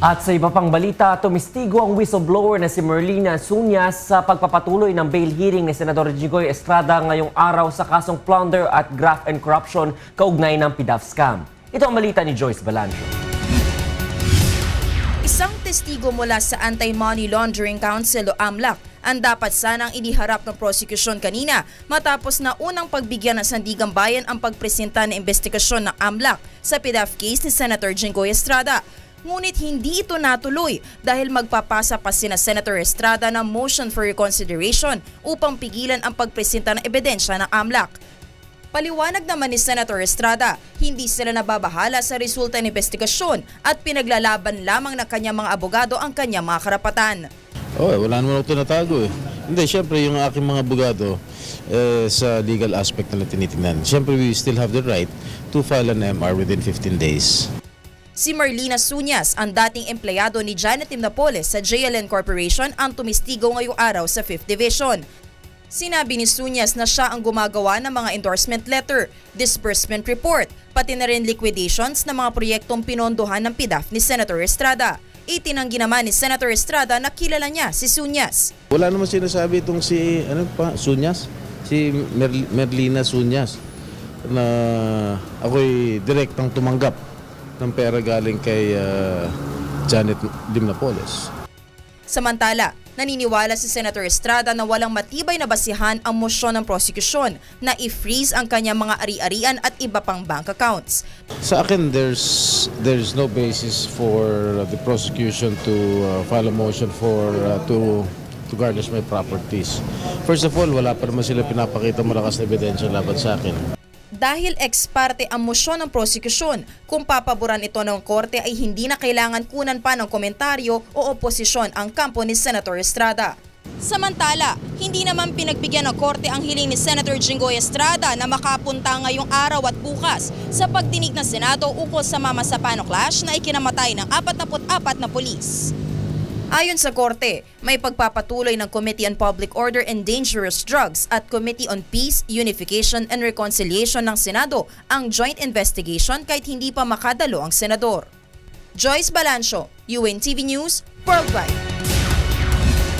At sa iba pang balita, tumistigo ang whistleblower na si Merlina Sunyas sa pagpapatuloy ng bail hearing ni Senador Jigoy Estrada ngayong araw sa kasong plunder at graft and corruption kaugnay ng PDAF scam. Ito ang balita ni Joyce Balancho. Isang testigo mula sa Anti-Money Laundering Council o AMLAC ang dapat sanang iniharap ng prosekusyon kanina matapos na unang pagbigyan ng Sandigang Bayan ang pagpresenta ng investigasyon ng AMLAC sa PDAF case ni Senator Jinggoy Estrada. Ngunit hindi ito natuloy dahil magpapasa pa sina Senator Estrada ng motion for reconsideration upang pigilan ang pagpresenta ng ebidensya ng AMLAC. Paliwanag naman ni Senator Estrada, hindi sila nababahala sa resulta ng investigasyon at pinaglalaban lamang ng kanyang mga abogado ang kanyang mga karapatan. Oh, wala naman ako tinatago eh. Hindi, syempre yung aking mga abogado eh, sa legal aspect na tinitingnan. Syempre we still have the right to file an MR within 15 days. Si Marlena Sunyas, ang dating empleyado ni Janet Napoles sa JLN Corporation ang tumistigo ngayong araw sa 5th Division. Sinabi ni Sunyas na siya ang gumagawa ng mga endorsement letter, disbursement report, pati na rin liquidations ng mga proyektong pinondohan ng PIDAF ni Senator Estrada. Itinanggi naman ni Senator Estrada na kilala niya si Sunyas. Wala naman sinasabi itong si, ano pa, Sunyas? Si Mer- Merlina Sunyas na ako'y direktang tumanggap ng pera galing kay ah, Janet Dimnapoles. Samantala, naniniwala si Senator Estrada na walang matibay na basihan ang mosyon ng prosekusyon na i-freeze ang kanyang mga ari-arian at iba pang bank accounts. Sa akin, there's there's no basis for the prosecution to uh, file a motion for uh, to to garnish my properties. First of all, wala pa naman sila pinapakita malakas na ebidensya laban sa akin. Dahil ex parte ang mosyon ng prosekusyon, kung papaboran ito ng korte ay hindi na kailangan kunan pa ng komentaryo o oposisyon ang kampo ni Senator Estrada. Samantala, hindi naman pinagbigyan ng korte ang hiling ni Senator Jinggoy Estrada na makapunta ngayong araw at bukas sa pagdinig ng Senado ukol sa Mama Sapano Clash na ikinamatay ng 44 na polis. Ayon sa korte, may pagpapatuloy ng Committee on Public Order and Dangerous Drugs at Committee on Peace, Unification and Reconciliation ng Senado ang joint investigation kahit hindi pa makadalo ang senador. Joyce Balancho, UNTV News, Worldwide.